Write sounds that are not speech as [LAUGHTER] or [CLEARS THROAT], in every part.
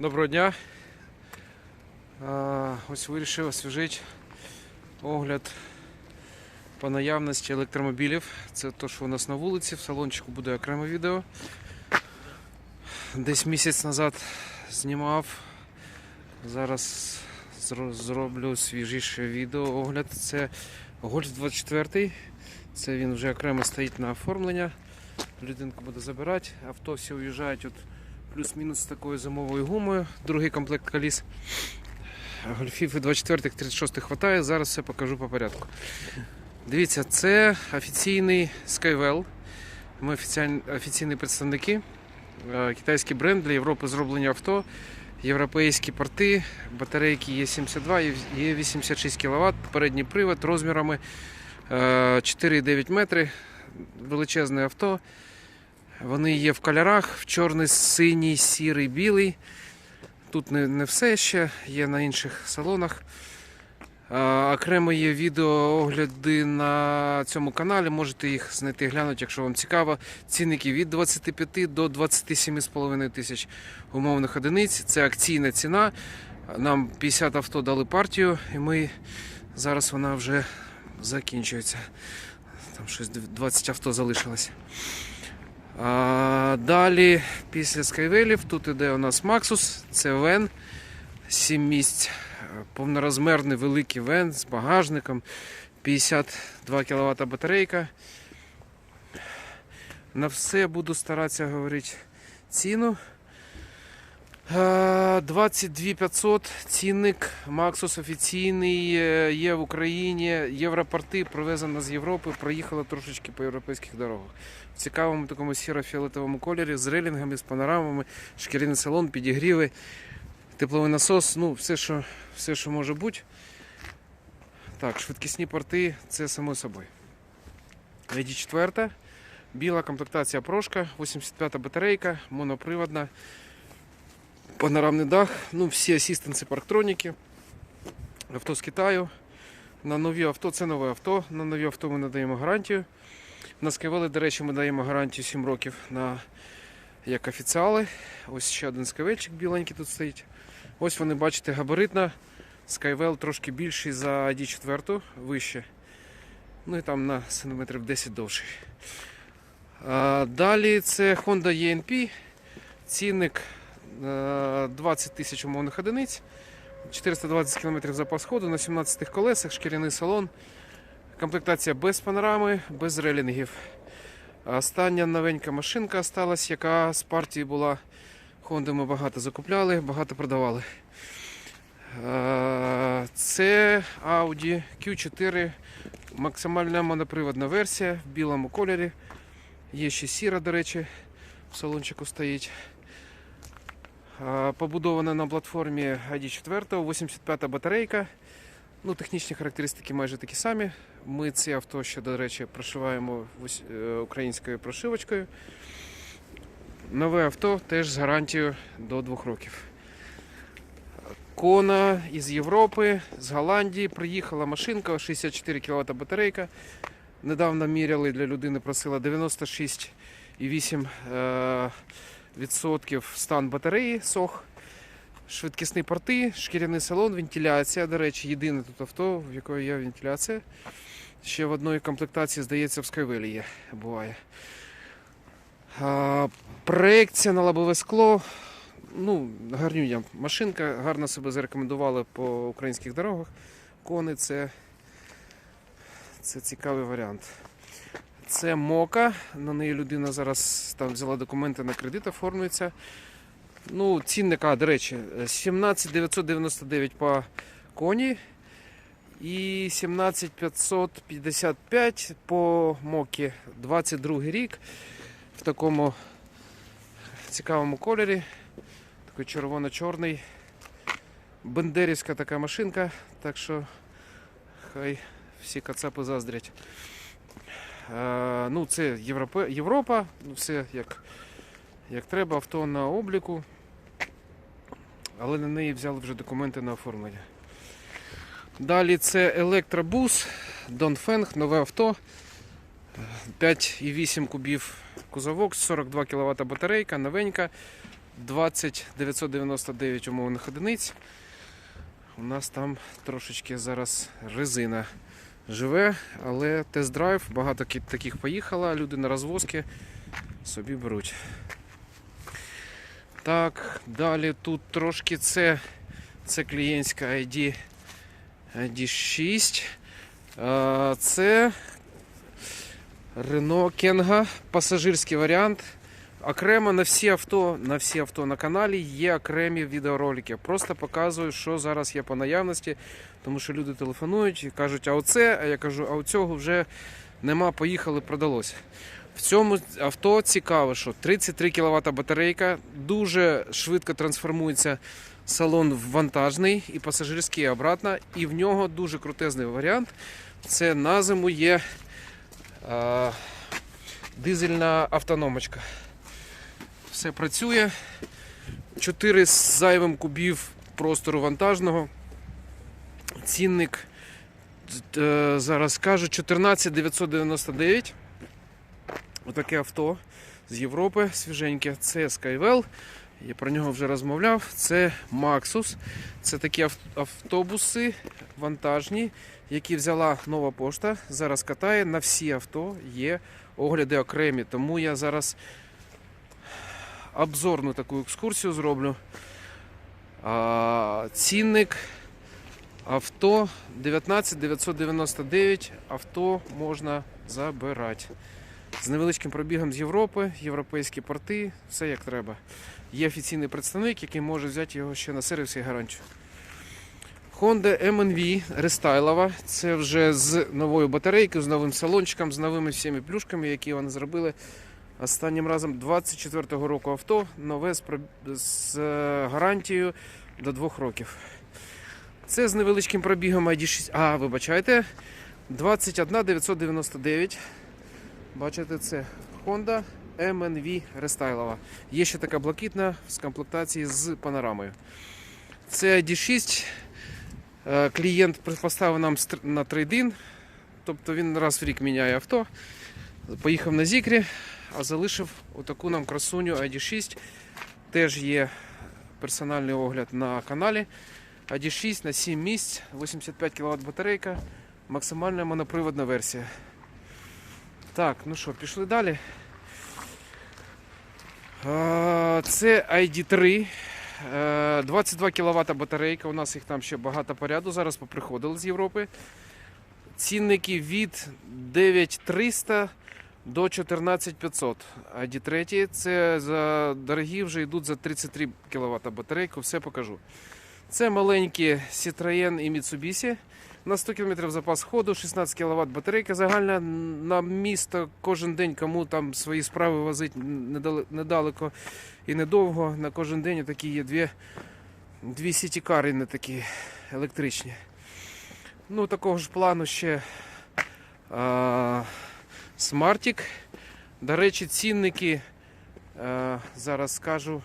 Доброго дня. Ось вирішив освіжити огляд по наявності електромобілів. Це те, що у нас на вулиці, в салончику буде окреме відео. Десь місяць назад знімав. Зараз зроблю свіжіше відео огляд. Це Гольф 24. Це він вже окремо стоїть на оформлення. Людинку буде забирати. Авто всі уїжджають плюс-мінус з такою зимовою гумою. Другий комплект коліс. Гольфів 24 36 хватає. Зараз все покажу по порядку. Дивіться, це офіційний Skywell. Ми офіційні представники. Е, Китайський бренд для Європи зроблені авто. Європейські порти, батарейки є 72, є 86 кВт, передній привод розмірами е, 4,9 метри. Величезне авто. Вони є в кольорах, в чорний, синій, сірий, білий. Тут не, не все ще, є на інших салонах. А, окремо є відео огляди на цьому каналі. Можете їх знайти, глянути, якщо вам цікаво. Цінники від 25 до 27,5 тисяч умовних одиниць. Це акційна ціна. Нам 50 авто дали партію, і ми зараз вона вже закінчується. Там щось 20 авто залишилось. Далі, після скайвелів, тут іде у нас Maxus, це вен, 7 місць, повнорозмерний великий вен з багажником, 52 кВт батарейка. На все буду старатися говорити ціну. Е, 22 500 цінник Maxus офіційний е, є в Україні. Європорти привезено з Європи, проїхало трошечки по європейських дорогах. В цікавому такому сіро-фіолетовому кольорі з релінгами, з панорамами, шкіряний салон, підігріви, тепловий насос, ну все, що, все, що може бути. Так, швидкісні порти це само собою. ID4, біла комплектація прошка, 85-та батарейка, моноприводна, панорамний дах, ну всі асістенси парктроніки, авто з Китаю. На нові авто, це нове авто. На нові авто ми надаємо гарантію. На Skywell, до речі, ми даємо гарантію 7 років на як офіціали. Ось ще один скайвельчик біленький тут стоїть. Ось вони, бачите, габаритна. Skywell трошки більший за ID4, вище. Ну і там на сантиметрів 10 довший. А, далі це Honda ENP. Цінник 20 тисяч умовних одиниць. 420 км запас ходу на 17 колесах, шкіряний салон. Комплектація без панорами, без релінгів. Остання новенька машинка осталась, яка з партії була. Honda ми багато закупляли, багато продавали. Е, Це Audi Q4, максимальна моноприводна версія в білому кольорі. Є ще сіра, до речі, в салончику стоїть. Побудована на платформі ID4, 85 батарейка. Ну, технічні характеристики майже такі самі. Ми ці авто ще, до речі, прошиваємо е, українською прошивочкою. Нове авто теж з гарантією до 2 років. Кона із Європи, з Голландії приїхала машинка, 64 кВт батарейка. Недавно міряли для людини, просила 96,8% е, відсотків стан батареї сох. Швидкісні порти, шкіряний салон, вентиляція. До речі, єдине тут авто, в якої є вентиляція. Ще в одної комплектації, здається, в Skywell є, буває. А, проекція на лобове скло. Ну, гарнюня. Машинка гарно себе зарекомендувала по українських дорогах. Кони це, це цікавий варіант. Це мока. На неї людина зараз там взяла документи на кредит, оформлюється. Ну, цінник, а, до речі, 17 999 по коні і 17 555 по мокі. 22 рік в такому цікавому кольорі. Такий червоно-чорний. Бендерівська така машинка, так що хай всі кацапи заздрять. Е, ну, це Європа, Європа, ну, все як, як треба, авто на обліку. Але на неї взяли вже документи на оформлення. Далі це електробус, Донфенг, нове авто. 5,8 кубів кузовок, 42 кВт батарейка, новенька. 20 999 умовних одиниць. У нас там трошечки зараз резина живе, але тест-драйв, багато таких поїхало, люди на розвозки собі беруть. Так, далі тут трошки це, це клієнтська ID, ID 6. Це Renault Kenga, пасажирський варіант. Окремо на всі авто, на всі авто на каналі є окремі відеоролики. Просто показую, що зараз є по наявності, тому що люди телефонують і кажуть, а оце, а я кажу, а у цього вже нема, поїхали, продалося. В цьому авто цікаво, що 33 кВт батарейка, дуже швидко трансформується салон в вантажний і пасажирський обратно. І в нього дуже крутезний варіант. Це на зиму є е, дизельна автономочка. Все працює. 4 з зайвим кубів простору вантажного. Цінник е, зараз кажу 14 999. Отаке авто з Європи свіженьке. Це Skywell. Я про нього вже розмовляв. Це Maxus. Це такі автобуси вантажні, які взяла нова пошта. Зараз катає. На всі авто є огляди окремі. Тому я зараз обзорну таку екскурсію зроблю. А, цінник авто 19 999. Авто можна забирати. З невеличким пробігом з Європи, європейські порти, все як треба. Є офіційний представник, який може взяти його ще на сервіс і гарантію. Honda MNV рестайлова. Це вже з новою батарейкою, з новим салончиком, з новими всіми плюшками, які вони зробили останнім разом 24-го року авто, нове з, з е, гарантією до 2 років. Це з невеличким пробігом ID6. А, вибачайте, 21 999. Бачите, це Honda MNV рестайлова. Є ще така блакитна з комплектації з панорамою. Це ID6. Е, Клієнт поставив нам на трейдин. Тобто він раз в рік міняє авто. Поїхав на Зікрі, а залишив отаку нам красуню ID6. Теж є персональний огляд на каналі. ID6 на 7 місць, 85 кВт батарейка, максимальна моноприводна версія. Так, ну що, пішли далі. Це ID3. Е, 22 кВт батарейка. У нас їх там ще багато по ряду. Зараз поприходили з Європи. Цінники від 9300 до 14500. А ID3 це за дорогі вже йдуть за 33 кВт батарейку. Все покажу. Це маленькі Citroën і Mitsubishi. На 100 км запас ходу, 16 кВт батарейка загальна на місто кожен день, кому там свої справи возить недалеко і недовго. На кожен день такі є дві, дві сітікари не такі електричні. Ну, такого ж плану ще а, Смартік. До речі, цінники зараз скажу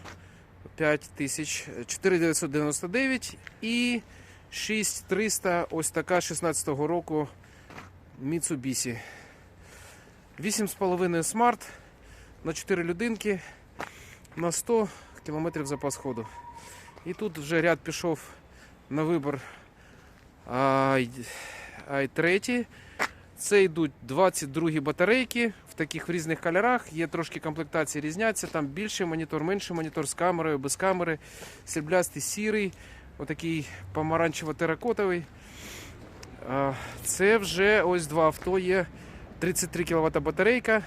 5 тисяч 4999 і 6300 ось така 16-го року Mitsubishi. 8,5 смарт на 4 людинки на 100 км запас ходу. І тут вже ряд пішов на вибор i, i3. Це йдуть 22 батарейки в таких в різних кольорах. Є трошки комплектації різняться. Там більший монітор, менший монітор з камерою, без камери, сріблястий сірий, отакий помаранчево-теракотовий. Це вже ось два авто є. 33 кВт батарейка.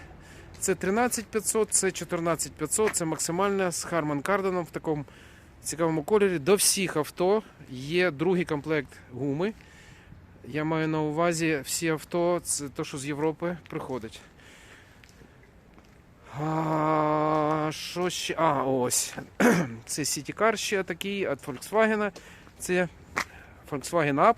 Це 13500, це 14500, це максимальна з Harman Kardon в такому цікавому кольорі. До всіх авто є другий комплект гуми. Я маю на увазі всі авто, це то, що з Європи приходить. А, що ще? А, ось. [CLEARS THROAT] Це City ще такий від Volkswagen. Це Volkswagen Up.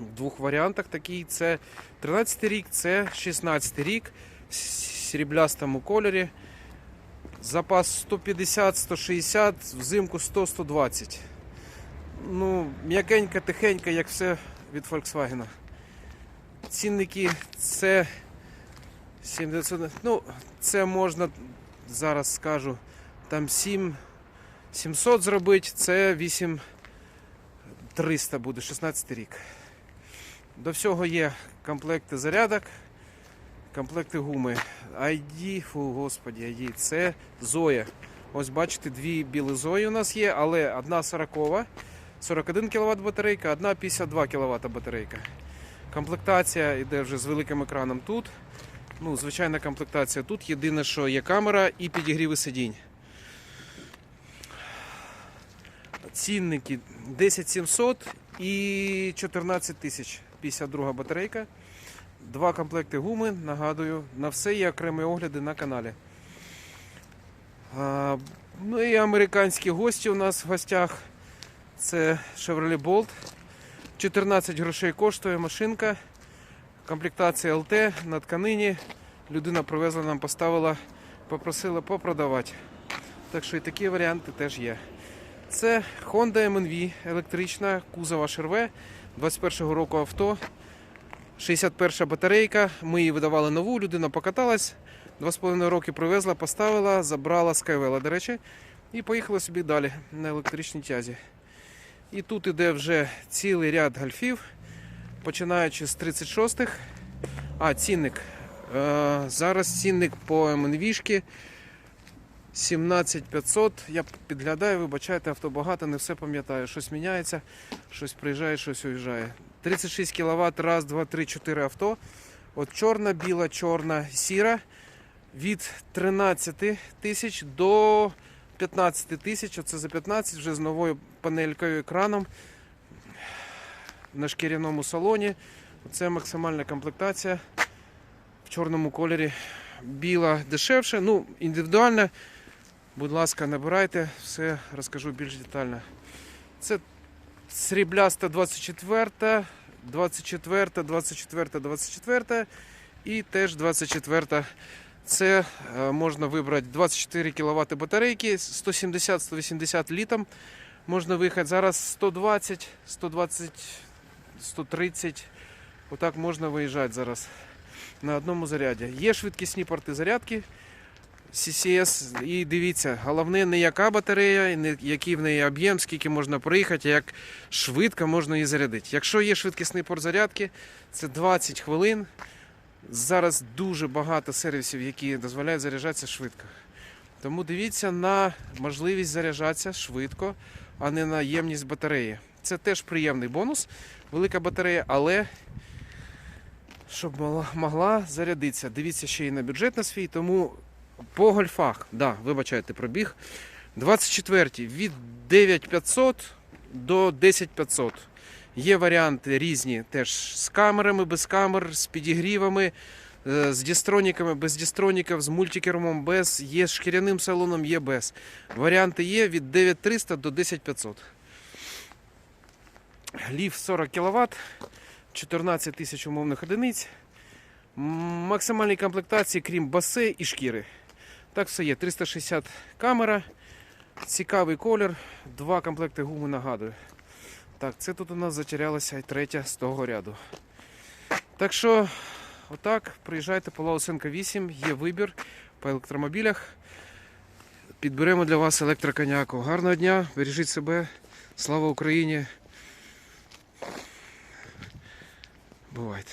В двох варіантах такий. Це 13 рік, це 16 рік. В сріблястому кольорі. Запас 150-160, взимку 100-120. Ну, м'якенька, тихенька, як все від Volkswagen. Цінники це 7900. Ну, це можна зараз скажу. Там 7 700 зробити, це 8300 буде, 16 рік. До всього є комплекти зарядок, комплекти гуми. ID, фу, господі, ID, це Зоя. Ось бачите, дві білі Зої у нас є, але одна 40, 41 кВт батарейка, одна 52 кВт батарейка. Комплектація йде вже з великим екраном тут. Ну, звичайна комплектація тут. Єдине, що є камера і підігріви сидінь. Цінники 10700 і 14 тисяч 52 батарейка. Два комплекти гуми, нагадую, на все є окремі огляди на каналі. А, ну і американські гості у нас в гостях. Це Chevrolet Bolt. 14 грошей коштує машинка. Комплектація ЛТ на тканині. Людина привезла нам, поставила, попросила попродавати. Так що і такі варіанти теж є. Це Honda MNV електрична, кузова ШРВ 21-го року авто. 61 батарейка. Ми її видавали нову, людина покаталась. 2,5 роки привезла, поставила, забрала з до речі, і поїхала собі далі на електричній тязі. І тут іде вже цілий ряд гольфів, починаючи з 36-х. А, цінник. Е, зараз цінник по МНВшки 17500. Я підглядаю, вибачайте, авто багато, не все пам'ятаю. Щось міняється, щось приїжджає, щось уїжджає. 36 кВт, раз, два, три, чотири авто. От чорна, біла, чорна, сіра. Від 13 тисяч до 15 тисяч. Оце за 15 вже з новою панелькою екраном на шкіряному салоні. Це максимальна комплектація в чорному кольорі. Біла дешевше, ну, індивідуальна. Будь ласка, набирайте, все розкажу більш детально. Це срібляста 24, 24, 24, 24 і теж 24. Це е, можна вибрати 24 кВт батарейки, 170-180 літом. Можна виїхати зараз 120, 120, 130. Отак можна виїжджати зараз на одному заряді. Є швидкісні порти зарядки. CCS, і дивіться, головне не яка батарея, не який в неї об'єм, скільки можна проїхати, а як швидко можна її зарядити. Якщо є швидкісний порт зарядки, це 20 хвилин. Зараз дуже багато сервісів, які дозволяють заряджатися швидко. Тому дивіться на можливість заряджатися швидко, а не на ємність батареї. Це теж приємний бонус, велика батарея, але щоб могла зарядитися. Дивіться ще й на бюджет на свій, тому по гольфах, да, вибачайте, пробіг. 24 від 9500 до 10500. Є варіанти різні теж з камерами, без камер, з підігрівами, е, з дістроніками, без дістроніків, з мультикермом, без, є з шкіряним салоном, є без. Варіанти є від 9300 до 10500. Лів 40 кВт, 14 тисяч умовних одиниць. Максимальні комплектації, крім баси і шкіри. Так все є. 360 камера, цікавий колір, два комплекти гуми нагадую. Так, це тут у нас затерялася і третя з того ряду. Так що, отак, приїжджайте по Лаусенка 8, є вибір по електромобілях. Підберемо для вас електроконяку. Гарного дня, бережіть себе, слава Україні. Бувайте.